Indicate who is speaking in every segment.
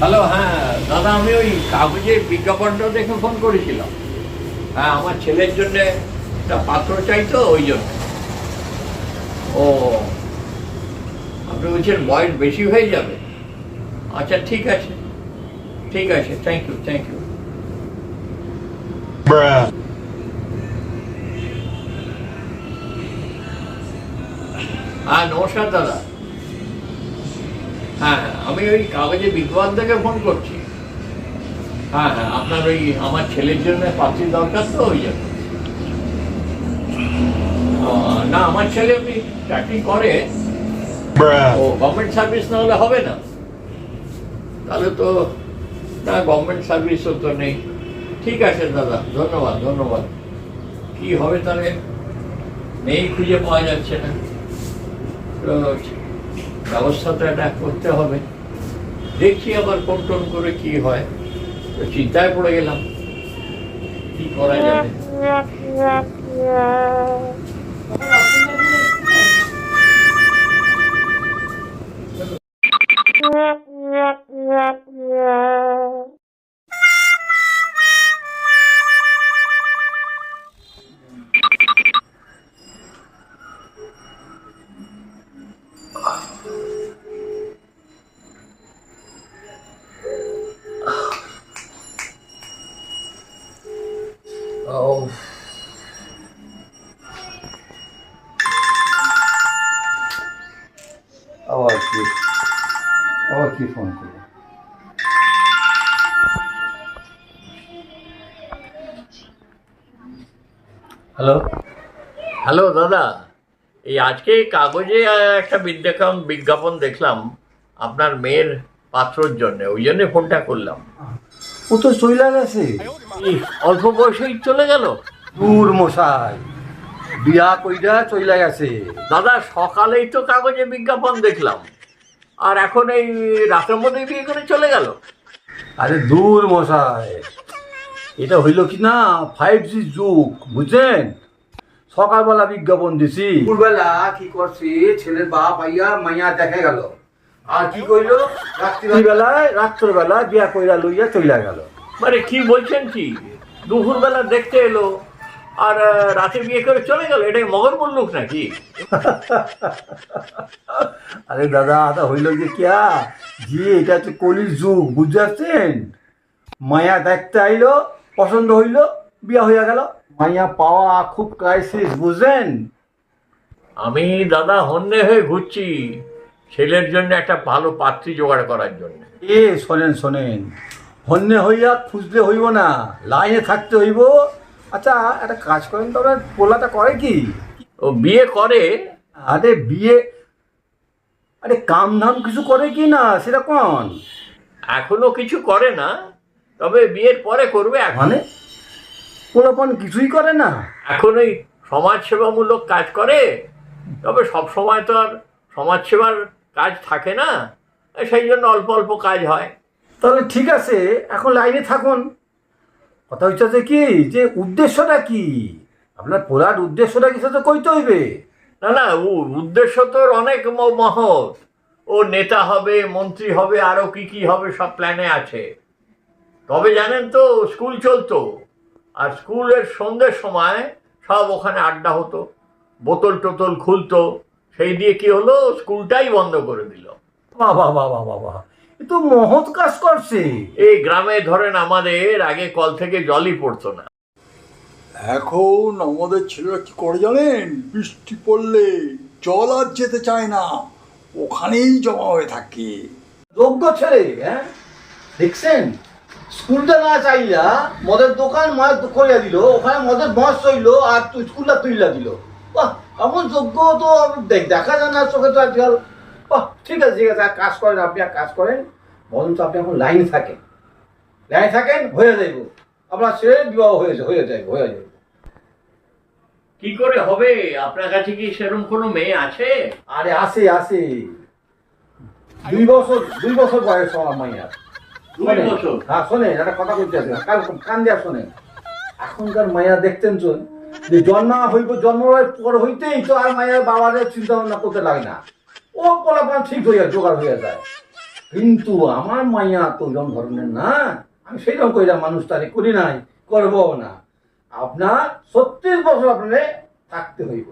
Speaker 1: Hello হ্যাঁ দাদা আমি ওই কাগজের বিজ্ঞাপনটা দেখে ফোন করেছিলাম। হ্যাঁ আমার ছেলের জন্য একটা পাত্র চাই তো, ওই জন্য। ও, আপনি বলছেন বয়স বেশি হয়ে যাবে? আচ্ছা ঠিক আছে ঠিক আছে থ্যাংক ইউ থ্যাংক ইউ. হ্যাঁ নমস্কার দাদা। হ্যাঁ আমি ওই কাগজে বিজ্ঞাপন থেকে ফোন করছি। হ্যাঁ হ্যাঁ আপনার ওই আমার ছেলের জন্য পাত্রী দরকার তো ওই জন্য। না আমার ছেলে এমনি চাকরি করে। ও গভর্নমেন্ট সার্ভিস না হলে হবে না। তাহলে তো না গভর্নমেন্ট সার্ভিসও তো নেই। ঠিক আছে দাদা ধন্যবাদ ধন্যবাদ। কি হবে তাহলে? নেই খুঁজে পাওয়া যাচ্ছে না। তো ব্যবস্থা তো এটা করতে হবে। দেখি আবার কোন টোন করে কি হয়। তো চিন্তায় পড়ে গেলাম। কি করা যাবে? হ্যালো হ্যালো দাদা। এই আজকে কাগজে একটা বিজ্ঞাপন বিজ্ঞাপন দেখলাম আপনার মেয়ের পাত্রর জন্য। ওই জন্য ফোনটা করলাম।
Speaker 2: ও তো চইলা গেছে।
Speaker 1: অল্প বয়সেই চলে গেল?
Speaker 2: দূর মশাই। বিয়া কইরা চইলা গেছে।
Speaker 1: দাদা সকালেই তো কাগজে বিজ্ঞাপন দেখলাম। আর এখন এই রাতের মধ্যে বিয়ে করে চলে গেল?
Speaker 2: আরে দূর মশাই। এটা হইল কি না ফাইভ জি যুগ বুঝছেন? সকালবেলা বিজ্ঞাপন দিছি। দুপুরবেলা কি করছি ছেলের বাপ আইয়া মাইয়া দেখে গেল। আর কি কইলো? রাত্রিবেলায় রাত্রবেলা বিয়া কইরা লইয়া চইলা গেল।
Speaker 1: মানে কি বলছেন কি? দুপুরবেলা দেখতে এলো আর রাতে বিয়ে করে চলে গেল এটাই মগর মুল্লুক নাকি?
Speaker 2: আরে দাদা আদা হইল যে কিয়া? জি এটা হচ্ছে কলির যুগ বুঝতে পারছেন মায়া দেখতে আইলো পছন্দ হইল বিয়া হইয়া গেল। মাইয়া পাওয়া খুব ক্রাইসিস বুঝলেন
Speaker 1: আমি দাদা হন্যে হয়ে ঘুরছি ছেলের জন্য একটা ভালো পাত্রী জোগাড় করার জন্য।
Speaker 2: এ শোনেন শোনেন। হন্যে হইয়া খুঁজতে হইব না লাইনে থাকতে হইব। আচ্ছা একটা কাজ করেন তো পোলাটা করে কি?
Speaker 1: ও বিয়ে করে।
Speaker 2: আরে বিয়ে? আরে কাম ধাম কিছু করে কি না সেটা কোন?
Speaker 1: এখনও কিছু করে না। তবে বিয়ের পরে করবে এখন।
Speaker 2: মানে? পোলাপন কিছুই করে না।
Speaker 1: এখন ওই সমাজসেবামূলক কাজ করে তবে সব সময় তো আর সমাজসেবার কাজ থাকে না সেই জন্য অল্প অল্প কাজ হয়।
Speaker 2: তাহলে ঠিক আছে এখন লাইনে থাকুন। কথা হচ্ছে যে কি যে উদ্দেশ্যটা কি? আপনার পোলার উদ্দেশ্যটা কি সেটা কইতে হইবে।
Speaker 1: না না উদ্দেশ্য তো অনেক মহৎ। ও নেতা হবে মন্ত্রী হবে আরও কি কি হবে সব প্ল্যানে আছে। তবে জানেন তো স্কুল চলতো। আর স্কুলের সন্ধ্যের সময় সব ওখানে আড্ডা হতো বোতল টোতল খুলতো সেই দিয়ে কি হলো স্কুলটাই বন্ধ করে দিল।
Speaker 2: বাবা বাবা বাবা এ তো মহৎ কাজ করছে।
Speaker 1: এই গ্রামে ধরেন আমাদের আগে কল থেকে জলই পড়তো না।
Speaker 3: এখন আমাদের ছেলেরা কি করে জানেন? বৃষ্টি পড়লে জল আর যেতে চায় না ওখানেই জমা হয়ে থাকে।
Speaker 2: যোগ্য ছেলে হ্যাঁ? দেখছেন? স্কুলটা না চাইলা মদের দোকান মাছ করিয়া দিল ওখানে মদের বস চইল আর তুই স্কুলটা তুইলা দিল। বাহ এমন যোগ্য তো দেখ দেখা যায় না চোখে তো আজকাল। বাহ ঠিক আছে ঠিক আছে কাজ করেন আপনি এক কাজ করেন। বরঞ্চ আপনি এখন লাইনে থাকেন। লাইনে থাকেন হয়ে যাইব। আপনার ছেলে বিবাহ হয়েছে হয়ে যাইব হয়ে যাইব।
Speaker 1: কি করে হবে? আপনার কাছে কি সেরকম কোনো মেয়ে আছে?
Speaker 2: আরে আসে আসে দুই বছর দুই বছর বয়স আমার মাইয়ার
Speaker 1: বছর
Speaker 2: হ্যাঁ শোনেন একটা কথা বলতে আছে কান দিয়া শোনেন এখনকার মায়া দেখতেন চোন যে জন্ম হইব জন্ম পর হইতেই তো আর মায়ের বাবাদের চিন্তা ভাবনা করতে লাগে না। ও পোলাপান ঠিক হইয়া জোগাড় হইয়া যায়। কিন্তু আমার মাইয়া তো ওরকম ধরনের না। আমি সেই সেইরকম কইরা মানুষ তারে করি নাই করব না। আপনার ছত্রিশ বছর আপনারে থাকতে হইব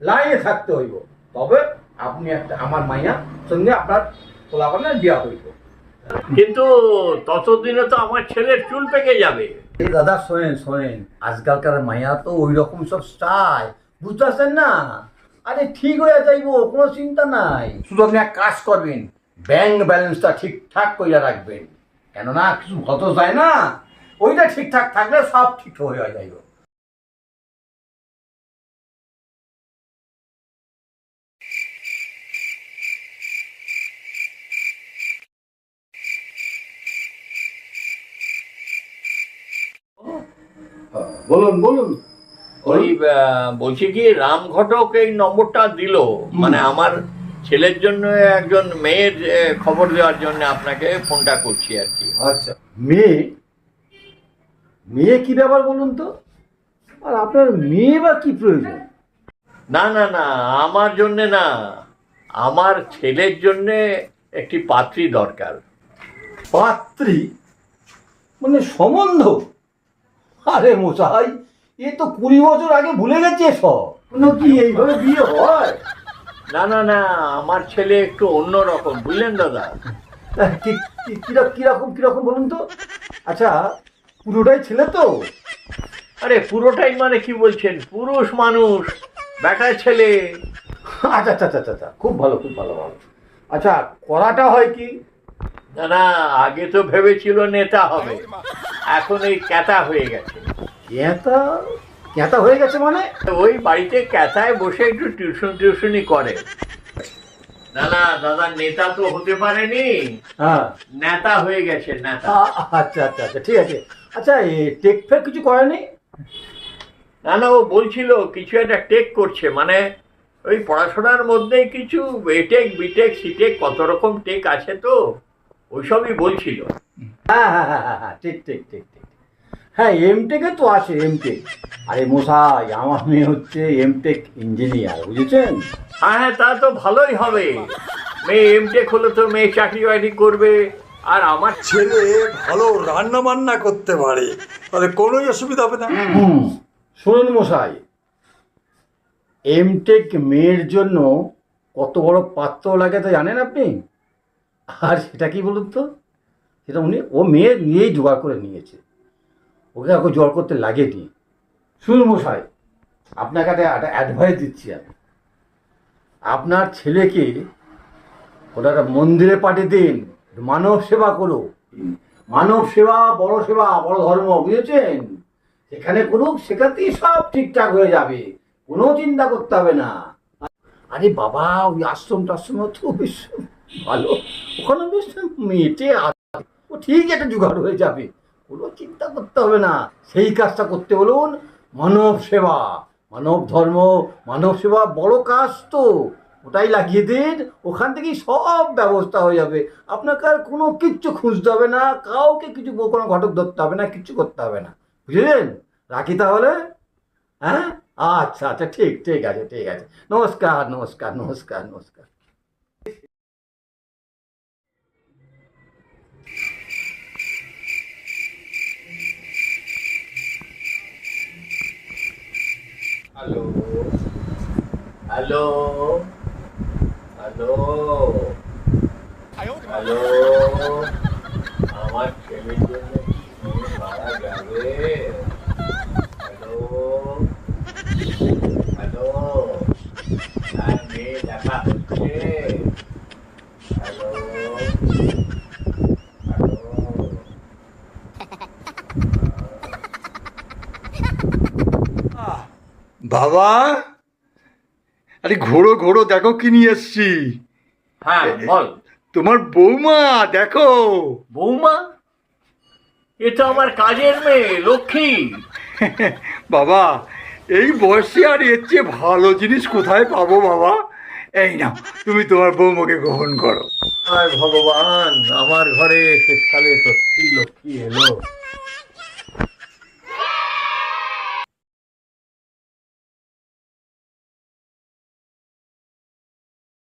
Speaker 2: লাইনে থাকতে হইব। তবে আপনি একটা আমার মাইয়া সঙ্গে আপনার পোলাপানের বিয়া হইব।
Speaker 1: কিন্তু ততদিনে তো আমার ছেলের চুল পেকে যাবে।
Speaker 2: দাদা, শোনেন শোনেন, আজকালকার মাইয়া তো ওই রকম সব স্টাইল বুঝতে না? আরে ঠিক হয়ে যাইব, কোনো চিন্তা নাই। শুধু আপনি এক কাজ করবেন ব্যাংক ব্যালেন্সটা ঠিকঠাক কইরা রাখবেন। কেননা কিছু হত যায় না। ওইটা ঠিকঠাক থাকলে সব ঠিক হয়ে যাইব। বলুন বলুন।
Speaker 1: ওই বলছি কি রাম ঘটক এই নম্বরটা দিল। মানে আমার ছেলের জন্য একজন মেয়ের খবর দেওয়ার জন্য আপনাকে ফোনটা করছি আর কি।
Speaker 2: আচ্ছা মেয়ে? মেয়ে কি ব্যাপার বলুন তো? আর আপনার মেয়ে বা কি প্রয়োজন?
Speaker 1: না না না আমার জন্য না আমার ছেলের জন্য একটি পাত্রী দরকার।
Speaker 2: পাত্রী? মানে সম্বন্ধ? আরে মশাই এ তো কুড়ি বছর আগে ভুলে গেছে সব। কোনো কি এইভাবে বিয়ে হয়?
Speaker 1: না না না আমার ছেলে একটু অন্য রকম বুঝলেন দাদা?
Speaker 2: কি- কি- কীরকম কীরকম কীরকম বলুন তো? আচ্ছা পুরোটাই ছেলে তো?
Speaker 1: আরে পুরোটাই মানে কি বলছেন? পুরুষ মানুষ বেটা ছেলে।
Speaker 2: আচ্ছা আচ্ছা আচ্ছা আচ্ছা খুব ভালো খুব ভালো ভালো। আচ্ছা করাটা হয় কি?
Speaker 1: না না আগে তো ভেবেছিল নেতা হবে। এখন এই ক্যাতা হয়ে গেছে।
Speaker 2: ক্যাঁতা? ক্যাঁতা হয়ে গেছে মানে?
Speaker 1: ওই বাড়িতে ক্যাথায় বসে একটু টিউশন টিউশনই করে। না না দাদা নেতা তো হতে পারেনি।
Speaker 2: হ্যাঁ।
Speaker 1: নেতা হয়ে গেছে নেতা।
Speaker 2: আচ্ছা আচ্ছা আচ্ছা ঠিক আছে। আচ্ছা টেক ফেক কিছু করেনি?
Speaker 1: না না ও বলছিল কিছু একটা টেক করছে মানে ওই পড়াশোনার মধ্যেই কিছু এটেক বিটেক সিটেক কত রকম টেক আছে তো। ওইসবই বলছিল।
Speaker 2: হ্যাঁ হ্যাঁ হ্যাঁ হ্যাঁ হ্যাঁ ঠিক ঠিক ঠিক ঠিক। হ্যাঁ এমটেকে তো আছে এমটেক আরে মশাই আমার মেয়ে হচ্ছে এমটেক ইঞ্জিনিয়ার বুঝেছেন?
Speaker 1: হ্যাঁ হ্যাঁ তা তো ভালোই হবে। মেয়ে এমটেক হলে তো মেয়ে চাকরি বাকরি করবে। আর আমার
Speaker 3: ছেলে ভালো রান্না বান্না করতে পারে। তাহলে কোনোই অসুবিধা হবে না।
Speaker 2: হুম শুনুন মশাই এমটেক মেয়ের জন্য কত বড় পাত্র লাগে তো জানেন আপনি? আর সেটা কি বলুন তো? সেটা উনি, ও মেয়ে নিয়েই জোগাড় করে নিয়েছে। ওকে ওকে জোগাড় করতে লাগেনি। মশাই, আপনাকে একটা অ্যাডভাইস দিচ্ছি আমি। আপনার ছেলেকে ওটা একটা মন্দিরে পাঠিয়ে দিন। মানব সেবা করো। মানব সেবা, বড় সেবা, বড় ধর্ম, বুঝেছেন? সেখানে করুক, সেখানেই সব ঠিকঠাক হয়ে যাবে। কোনো চিন্তা করতে হবে না। আরে বাবা, ওই আশ্রম টাশ্রম তো ভালো? ওখানে বেশ মেটে আছে। ও ঠিক একটা জোগাড় হয়ে যাবে। কোনো চিন্তা করতে হবে না। সেই কাজটা করতে বলুন, মানব সেবা। মানব ধর্ম, মানব সেবা বড় কাজ তো। ওটাই লাগিয়ে দিন, ওখান থেকেই সব ব্যবস্থা হয়ে যাবে। আপনাকে আর কোনো কিচ্ছু খুঁজতে হবে না, কাউকে কিছু কোনো ঘটক ধরতে হবে না, কিচ্ছু করতে হবে না। বুঝলেন? রাখি তাহলে? হ্যাঁ? আচ্ছা আচ্ছা ঠিক ঠিক আছে ঠিক আছে। নমস্কার নমস্কার নমস্কার নমস্কার।
Speaker 1: হ্যালো হ্যালো হ্যালো হ্যালো আমার ছেলের জন্য কি মারা যাবে হ্যালো হ্যালো হ্যাঁ মেয়ে দেখা হচ্ছে হ্যালো হ্যালো
Speaker 3: বাবা! আরে ঘোড়ো ঘোড়ো দেখো কি নিয়ে এসছি।
Speaker 1: হ্যাঁ বল।
Speaker 3: তোমার বৌমা দেখো।
Speaker 1: বৌমা? এ তো আমার কাজের মেয়ে লক্ষ্মী।
Speaker 3: বাবা এই বয়সে আর এর চেয়ে ভালো জিনিস কোথায় পাবো বাবা? এই না তুমি তোমার বৌমাকে গ্রহণ করো।
Speaker 1: আর ভগবান আমার ঘরে শেষকালে সত্যি লক্ষ্মী এলো।